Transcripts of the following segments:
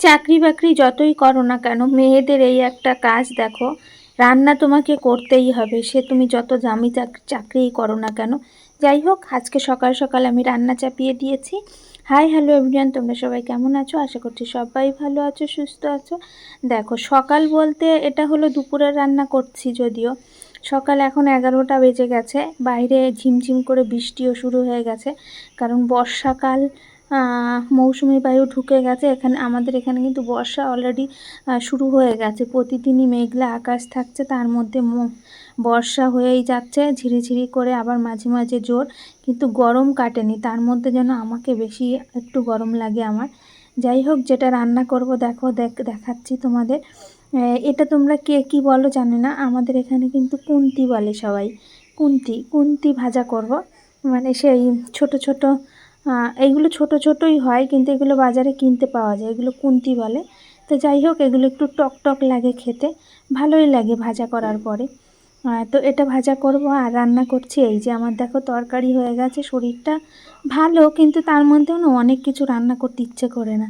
চাকরি বাকরি যতই করো না কেন, মেয়েদের এই একটা কাজ দেখো, রান্না তোমাকে করতেই হবে, সে তুমি যত চাক- চাকরিই করো না কেন। যাই হোক, আজকে সকাল সকাল আমি রান্না চাপিয়ে দিয়েছি। হাই, হ্যালো এভরিওয়ান, তোমরা সবাই কেমন আছো? আশা করছি সবাই ভালো আছো, সুস্থ আছো। দেখো, সকাল বলতে এটা হলো দুপুরের রান্না করছি যদিও। সকাল এখন এগারোটা বেজে গেছে, বাইরে ঝিমঝিম করে বৃষ্টিও শুরু হয়ে গেছে, কারণ বর্ষাকাল মৌসুমি বায়ু ঢুকে গেছে। এখানে আমাদের এখানে কিন্তু বর্ষা অলরেডি শুরু হয়ে গেছে। প্রতিদিনই মেঘলা আকাশ থাকছে, তার মধ্যে বর্ষা হয়েই যাচ্ছে, ঝিরিঝিরি করে আবার মাঝে মাঝে জোর, কিন্তু গরম কাটেনি। তার মধ্যে যেন আমাকে বেশি একটু গরম লাগে আমার। যাই হোক, যেটা রান্না করব, দেখো, দেখ, দেখাচ্ছি তোমাদের। এটা তোমরা কে, কি বলো জানে না। আমাদের এখানে কিন্তু কুন্তি বলে সবাই। কুন্তি কুন্তি ভাজা করব। মানে সেই ছোট ছোট এইগুলো ছোট ছোটই হয়, কিন্তু এগুলো বাজারে কিনতে পাওয়া যায়। এগুলো কুন্তি বলে। তো যাই হোক, এগুলো একটু টক টক লাগে খেতে। ভালোই লাগে ভাজা করার পরে। তো এটা ভাজা করব আর রান্না করছি এই যে আমার দেখো তরকারি হয়ে গেছে, শরীরটা ভালো, কিন্তু তার মধ্যেও না অনেক কিছু রান্না করতে ইচ্ছে করে না।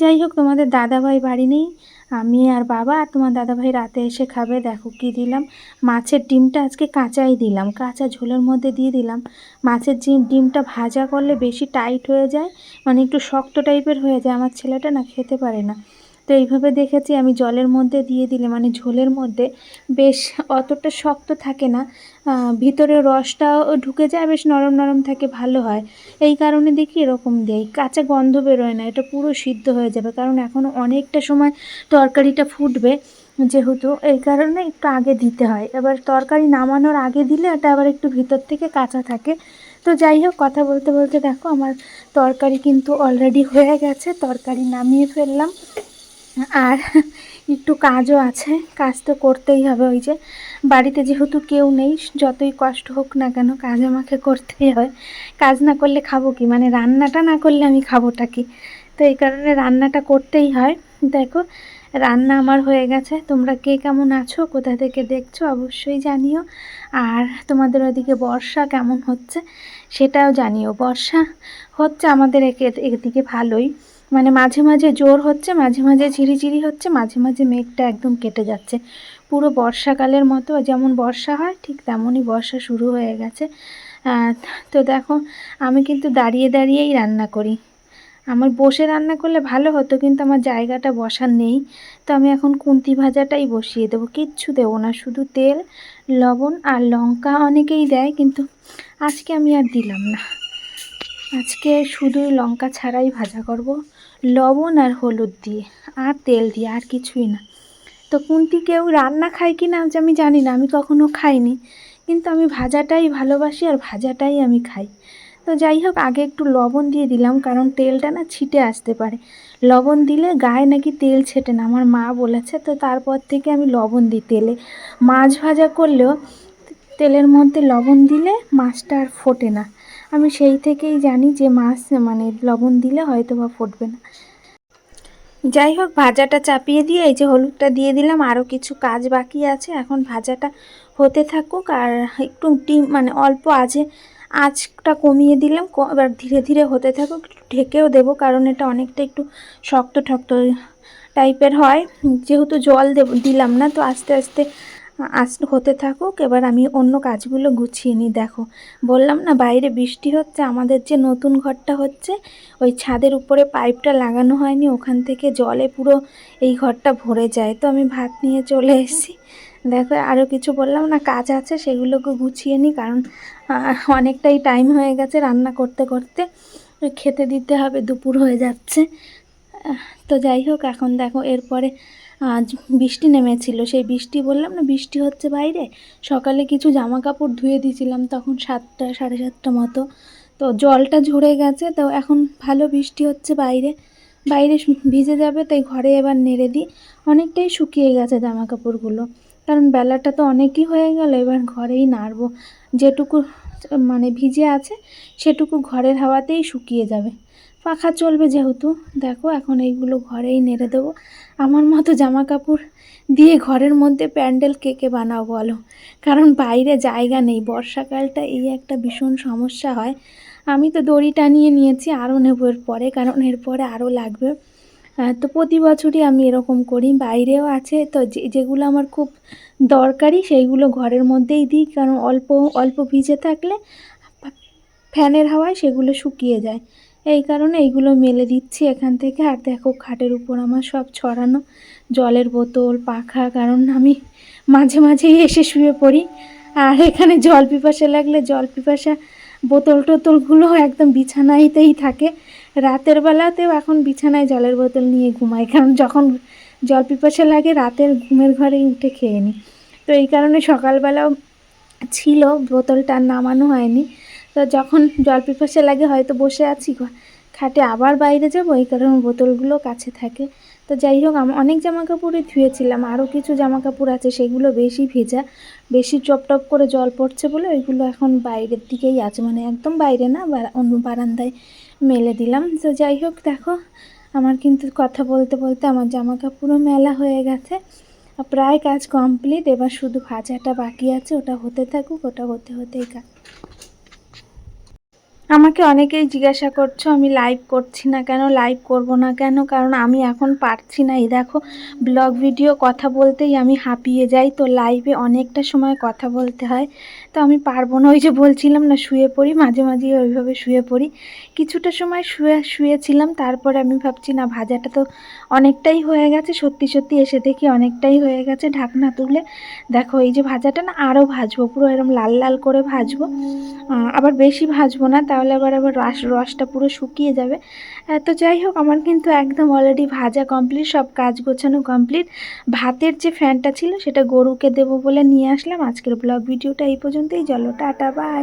যাই হোক, তোমাদের দাদাভাই বাড়ি নেই আমি আর বাবা আর তোমার দাদাভাই রাতে এসে খাবে, দেখো কি দিলাম। মাছের ডিমটা আজকে কাঁচাই দিলাম, কাঁচা ঝোলের মধ্যে দিয়ে দিলাম। মাছের ডিম ডিমটা ভাজা করলে বেশি টাইট হয়ে যায় মানে একটু শক্ত টাইপের হয়ে যায়, আমার ছেলেটা না খেতে পারে না। তো এইভাবে দেখেছি, আমি জলের মধ্যে দিয়ে দিলে মানে ঝোলের মধ্যে, বেশ অতটা শক্ত থাকে না। ভিতরে রসটাও ঢুকে যায়, বেশ নরম নরম থাকে, ভালো হয়। এই কারণে দেখি এরকম দেই। কাঁচা গন্ধ বেরোয় না, এটা পুরো সিদ্ধ হয়ে যাবে। কারণ এখনও অনেকটা সময় তরকারিটা ফুটবে, যেহেতু এই কারণে একটু আগে দিতে হয়। এবার তরকারি নামানোর আগে দিলে এটা আবার একটু ভিতর থেকে কাঁচা থাকে। তো যাই হোক, কথা বলতে বলতে দেখো, আমার তরকারি কিন্তু অলরেডি হয়ে গেছে, তরকারি নামিয়ে ফেললাম। আর একটু কাজও আছে, কাজ তো করতেই হবে ওই যে। বাড়িতে যেহেতু কেউ নেই, যতই কষ্ট হোক না কেন কাজ আমাকে করতেই হয়। কাজ না করলে খাব কি? মানে রান্নাটা না করলে আমি খাবোটা কি? তো এই কারণে রান্নাটা করতেই হয়। দেখো, রান্না আমার হয়ে গেছে। তোমরা কে কেমন আছো, কোথা থেকে দেখছ অবশ্যই জানিও। আর তোমাদের ওদিকে বর্ষা কেমন হচ্ছে, সেটাও জানিও। বর্ষা হচ্ছে আমাদের একে, এদিকে ভালোই। মানে মাঝে মাঝে জোর হচ্ছে, মাঝে মাঝে ঝিরিঝিরি হচ্ছে, মাঝে মাঝে মেঘটা একদম কেটে যাচ্ছে। পুরো বর্ষাকালের মতো যেমন বর্ষা হয়, ঠিক তেমনই বর্ষা শুরু হয়ে গেছে। তো দেখো, আমি কিন্তু দাঁড়িয়ে দাঁড়িয়েই রান্না করি। আমার বসে রান্না করলে ভালো হতো, কিন্তু আমার জায়গাটা বসার নেই। তো আমি এখন কুন্তি ভাজাটাই বসিয়ে দেবো। কিচ্ছু দেবো না, শুধু তেল, লবণ আর লঙ্কা অনেকেই দেয়, কিন্তু আজকে আমি আর দিলাম না। আজকে শুধু লঙ্কা ছাড়াই ভাজা করব। লবণ আর হলুদ দিয়ে, আর তেল দিয়ে, আর কিছুই না। তো কুন্তি কেউ রান্না খায় কি না আমি জানি না, আমি কখনো খাইনি। কিন্তু আমি ভাজাটাই ভালোবাসি আর ভাজাটাই আমি খাই। তো যাই হোক, আগে একটু লবণ দিয়ে দিলাম, কারণ তেলটা না ছিটে আসতে পারে। লবণ দিলে গায়ে নাকি তেল ছেটে না, আমার মা বলেছে। তো তারপর থেকে আমি লবণ দিই তেলে। মাছ ভাজা করলেও তেলের মধ্যে লবণ দিলে মাছটা আর ফোটে না। আমি সেই থেকেই জানি যে মাছ মানে লবণ দিলে হয়তো বা ফুটবে না। যাই হোক, ভাজাটা চাপিয়ে দিয়ে এই যে হলুদটা দিয়ে দিলাম আরও কিছু কাজ বাকি আছে। এখন ভাজাটা হতে থাকুক আর একটু ডিম মানে অল্প আজে আঁচটা কমিয়ে দিলাম এবার ধীরে ধীরে হতে থাকুক ঢেকেও দেবো কারণ এটা অনেকটা একটু শক্ত, ঠক্ত টাইপের হয়। যেহেতু জল দেব, দিলাম না, তো আস্তে আস্তে আস হতে থাকুক, এবার আমি অন্য কাজগুলো গুছিয়ে নিই, দেখো। বললাম না, বাইরে বৃষ্টি হচ্ছে, আমাদের যে নতুন ঘরটা হচ্ছে, ওই ছাদের উপরে পাইপটা লাগানো হয়নি, ওখান থেকে জলে পুরো এই ঘরটা ভরে যায়। তো আমি ভাত নিয়ে চলে এসেছি। দেখো আরও কিছু বললাম না, কাজ আছে, সেগুলোকে গুছিয়ে নিই, কারণ অনেকটাই টাইম হয়ে গেছে রান্না করতে করতে। খেতে দিতে হবে, দুপুর হয়ে যাচ্ছে। তো যাই হোক, এখন দেখো, এরপরে আজ বৃষ্টি নেমেছিল। সেই বৃষ্টি বললাম, না, বৃষ্টি হচ্ছে বাইরে। সকালে কিছু জামা কাপড় ধুয়ে দিয়েছিলাম তখন সাতটা, সাড়ে সাতটা মতো। তো জলটা ঝরে গেছে, তো এখন ভালো বৃষ্টি হচ্ছে বাইরে। বাইরে ভিজে যাবে, তাই ঘরে এবার নেড়ে দিই। অনেকটাই শুকিয়ে গেছে জামা কাপড়গুলো কারণ বেলাটা তো অনেকই হয়ে গেল, এবার ঘরেই নাড়বো। যেটুকু মানে ভিজে আছে, সেটুকু ঘরের হাওয়াতেই শুকিয়ে যাবে। পাখা চলবে যেহেতু, দেখো এখন এইগুলো ঘরেই নেড়ে দেবো। আমার মতো জামা কাপড় দিয়ে ঘরের মধ্যে প্যান্ডেল কে কে বানাও বলো? কারণ বাইরে জায়গা নেই, বর্ষাকালটা এই একটা ভীষণ সমস্যা হয়। আমি তো দড়ি টানিয়ে নিয়েছি, আরও নেব এরপরে, কারণ এরপরে আরও লাগবে। তো প্রতি বছরই আমি এরকম করি, বাইরেও আছে, তো যে, যেগুলো আমার খুব দরকারি সেইগুলো ঘরের মধ্যেই দিই, কারণ অল্প অল্প ভিজে থাকলে ফ্যানের হাওয়ায় সেগুলো শুকিয়ে যায়। এই কারণে এইগুলো মেলে দিচ্ছি এখান থেকে। আর দেখো, খাটের উপর আমার সব ছড়ানো জলের বোতল, পাখা, কারণ আমি মাঝে মাঝেই এসে শুয়ে পড়ি। আর এখানে জল পিপাসা লাগলে জল পিপাসা বোতল টোতলগুলো একদম বিছানাইতেই থাকে। রাতের বেলাতেও এখন বিছানায় জলের বোতল নিয়ে ঘুমাই, কারণ যখন জল পিপাসা লাগে রাতের ঘুমের ঘরেই উঠে খেয়ে নিই তো এই কারণে সকালবেলাও ছিল, বোতলটা নামানো হয়নি। তো যখন জল পিপাসা লাগে হয়তো বসে আছি খাটে আবার বাইরে যাব, এই কারণে বোতলগুলো কাছে থাকে। তো যাই হোক, আমি অনেক জামা কাপড়ই ধুয়েছিলাম আরও কিছু জামা কাপড় আছে, সেগুলো বেশি ভেজা। বেশি টপ টপ করে জল পড়ছে বলে ওইগুলো এখন বাইরের দিকেই আছে মানে একদম বাইরে না অন্য বারান্দায় মেলে দিলাম। তো যাই হোক, দেখো, আমার কিন্তু কথা বলতে বলতে আমার জামা কাপড়ও মেলা হয়ে গেছে। প্রায় কাজ কমপ্লিট, এবার শুধু ভাজাটা বাকি আছে, ওটা হতে থাকুক, ওটা হতে হতেই কাজ আমাকে অনেকেই জিজ্ঞাসা করছ, আমি লাইভ করছি না কেন লাইভ করব না কেন? কারণ আমি এখন পারছি না। এই দেখো ব্লগ ভিডিও কথা বলতেই আমি হাঁপিয়ে যাই। তো লাইভে অনেকটা সময় কথা বলতে হয়। তো আমি পারব না। ওই যে বলছিলাম না, শুয়ে পড়ি, মাঝে মাঝে ওইভাবে শুয়ে পড়ি। কিছুটা সময় শুয়ে, শুয়েছিলাম, তারপরে আমি ভাবছি, না, ভাজাটা তো অনেকটাই হয়ে গেছে, সত্যি সত্যি এসে দেখি অনেকটাই হয়ে গেছে ঢাকনা তুলে। দেখো, এই যে ভাজাটা না আরও ভাজবো, পুরো এরকম লাল লাল করে ভাজবো। আবার বেশি ভাজবো না, তাহলে আবার আবার রস, রসটা পুরো শুকিয়ে যাবে। তো যাই হোক, আমার কিন্তু একদম অলরেডি ভাজা কমপ্লিট সব কাজ গোছানো কমপ্লিট ভাতের যে ফ্যানটা ছিল, সেটা গরুকে দেবো বলে নিয়ে আসলাম। আজকের ব্লগ ভিডিওটা এই পর্যন্তই চলো টাটা বাই